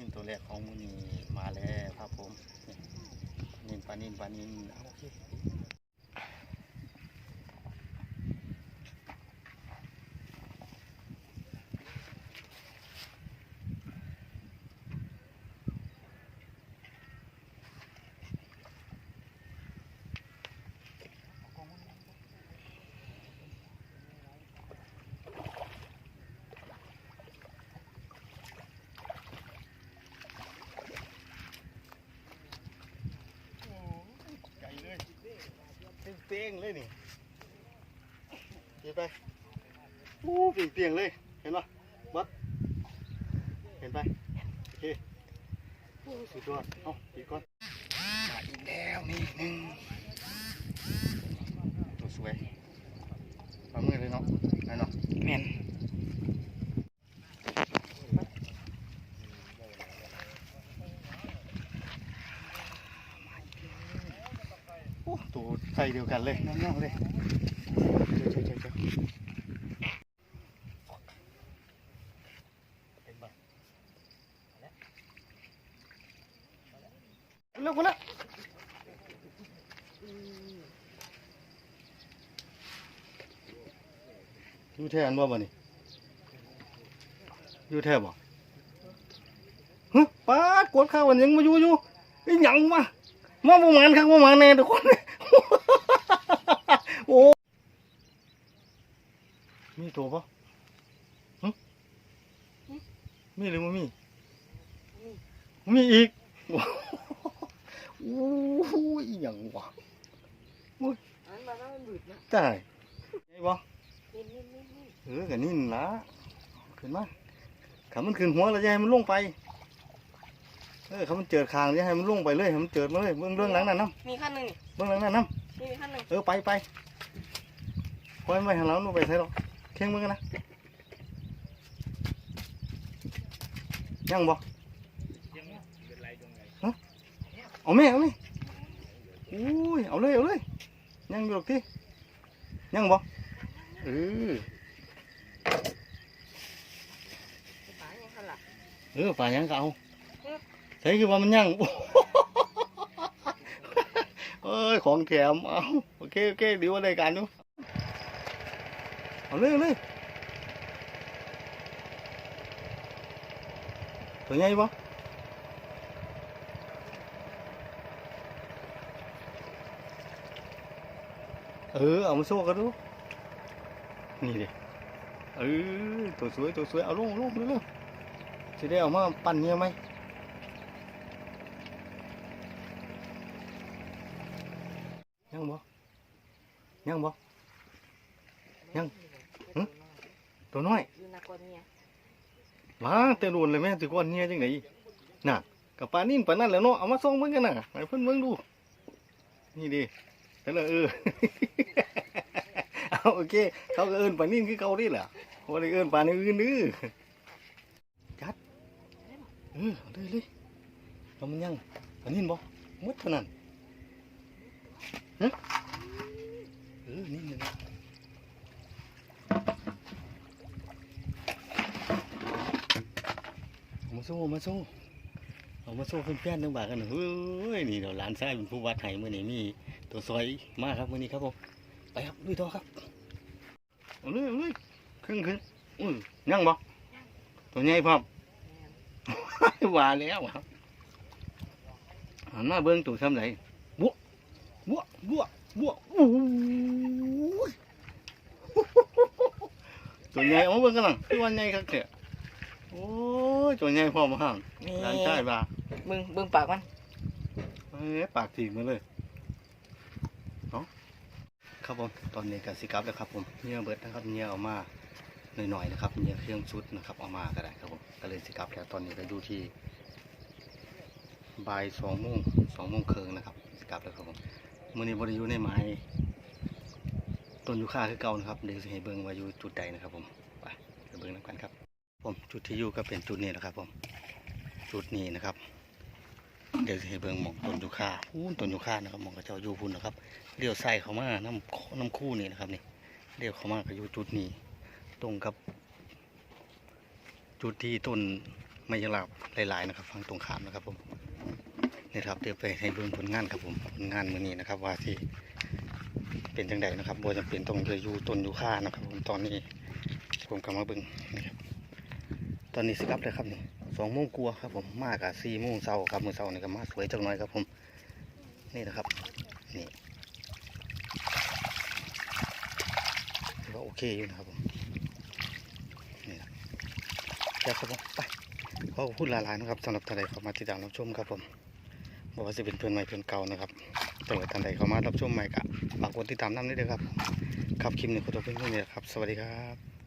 นิ่นตัวแรกของมือนีมาแล้วครับผมปลานิ่นปลานิ่นปลานิ่นโอเค เป้งเลยนี่เห็นไปโอ้เตียงเลย เห็นปะบัดเห็นไปโอเคสุดยอดเอาอีกก่อนอีกแล้วนี่หนึ่งตัวสวยปลามือเลยเนาะนั่นเนาะ แม่น โอ้ตัวใส่เดียวกันเลยน้องๆเลยเจ้าเจ้าเจ้าเป็นบ่เร็วคนละอยู่แทนบ่บ่นี่อยู่แทนบ่ฮึป้าดกดข้าววันยังมาอยู่อยู่ไอ้หยังมามาประมาณครับประมาณแน่ทุกคน โอ้ มีตัวปะหึมีหรือไม่มีมีอีกโอ้ยอหย่างวะอันมาแล้วมันบืดนะตายไอ้บ่นี่นี่นี่นี่เออกันิ่นละขึ้นมาขามันขึ้นหัวแล้วจะให้มันลงไป เออขามันเจิดคางจะให้มันลงไปเลยให้มันเจิดมาเลยเบื้องเบื้องหลังนั่นน้มีขั้นหนึ่งนี่ำเบื้องหลังนั่นน้นี่มีขั้นหนึ่งำเออไปไปปล่อยไม่หันหลังลงไปใส่หรอก เข่งมือกันนะยังบ่ฮะเอาแม่เอาแม่อุ้ยเอาเลยเอาเลยยังอยู่หรอกที่ยังบ่เออปลาอย่างขั้นละเออป่ายังก็เอาใช่คือว่ามันยังเอ้ยของแถมเอาโอเคโอเคเดียวได้การดู เอาเลยเลยตัวใหญ่ปะเออเอามาโซ่กันดูนี่ดิเออตัวสวยตัวสวยเอาลงเอาลงเร็วๆจะได้เอามาปั่นเงี้ยไหมยังบ่ยังบ่ยัง ตัวน้อยอยู่นักกว่านี้มาแต่โดนเลยแม่สิก้อนเนี้ยจังไดน่ะกับปลานิ่นปลานั่นแล้วเนาะเอามาส่องเบิ่งกันน่ะให้เพิ่นเบิ่งดู นี่ดิแต่ละเออเอาโอเค เขาก็เอิ้นปลานิ่นคือเกาดิแหละบ่ได้เอิ้นปลาในอื่นเด้อจัดเออเอาเลยเลยเอามันยังปลานิ่นบ่หมดเท่านั้นฮะเออนี่เลยะ เอา มาสู้มาสู้เอามาสู้เพื่อนๆทั้งบ่ากันเฮ้ยนี่เดี๋ยวหลานชายเป็นผู้วัดไห้มื่อนี้มีตัวซอยมากครับมื่อนี้ครับผมไปครับลุยต่อครับเอาเลยเอาเลยครึ่งครึ่งอือยังบ่ตัวใหญ่พร้อมว่าแล้วครับหันมาเบิ้งตัวทำไรบวบวบวบวโอ้ตัวใหญ่เอามาเบิ้งกันหลังตัวใหญ่ครับเถอะ โอ้ยตัวใหญ่พร้อมห่างนี่ร้านใช่ปะเบิ่งเบิ่งปากมันเอ้ยปากถีบมาเลยเนาะครับผมตอนนี้กับสิกลับแล้วครับผมเนี่ยเบิดนะครับเนี่ยเอามาหน่อยๆนะครับเนี่ยเครื่องชุดนะครับเอามาก็ได้ครับผมก็เลยสิกลับแล้วตอนนี้ไปดูที่บ่ายสองโมงสองโมงครึ่งนะครับสิกลับแล้วครับผมมื่อนี้บริยูในไม้ต้นยูคาคือเก่านะครับเดี๋ยวสิให้เบิ่งว่าอยู่จุดใดนะครับผมไปไปเบิ่งน้ำกันครับ ผมจุดที่อยู่ก็เป็นจุดนี้นะครับผมจุดนี้นะครับ เดี๋ยวให้เบิ่งหมองต้นยูคาพูนต้นยูคานะครับหมองกระเจ้าอยู่พูนนะครับเลี้ยวใส่เข้ามาน้ำน้ำคู่นี่นะครับนี่เลี้ยวเข้ามาก็อยู่จุดนี้ ตรงกับ จุดที่ต้นไม่ยงลาบหลายๆนะครับ ฟังตรงขามนะครับผมนี่ครับเดี๋ยวไปให้เบิ่งผลงานครับผมผลงานมื้อนี้นะครับ ว่าที่เป็นจังไดนะครับบ่จำเป็นต้องเยอะอยู่ต้นยูคานะครับผมตอนนี้ผมกำลังเบิ่งนี่ครับ ตอนนี้สิกลับเลยครับนี่สองโมงกลัวครับผมมากอะสี่โมงเช้าครับมือเช้านี่ก็มาสวยจังหน่อยครับผม นี่นะครับ นี่ถือว่าโอเคอยู่นะครับผมนี่ครับครับผมไปขอพูดหลายๆนะครับสำหรับท่านใดเข้ามาติดตามรับชมครับผมบอกว่าจะเป็นเพื่อนใหม่เพื่อนเก่านะครับสำหรับท่านใดเข้ามารับชมใหม่ก็ฝากกดติดตามน้ำนิดเดียครับ ครับคลิปนี้ขอตัวเพื่อนๆนี่แหละครับ สวัสดีครับ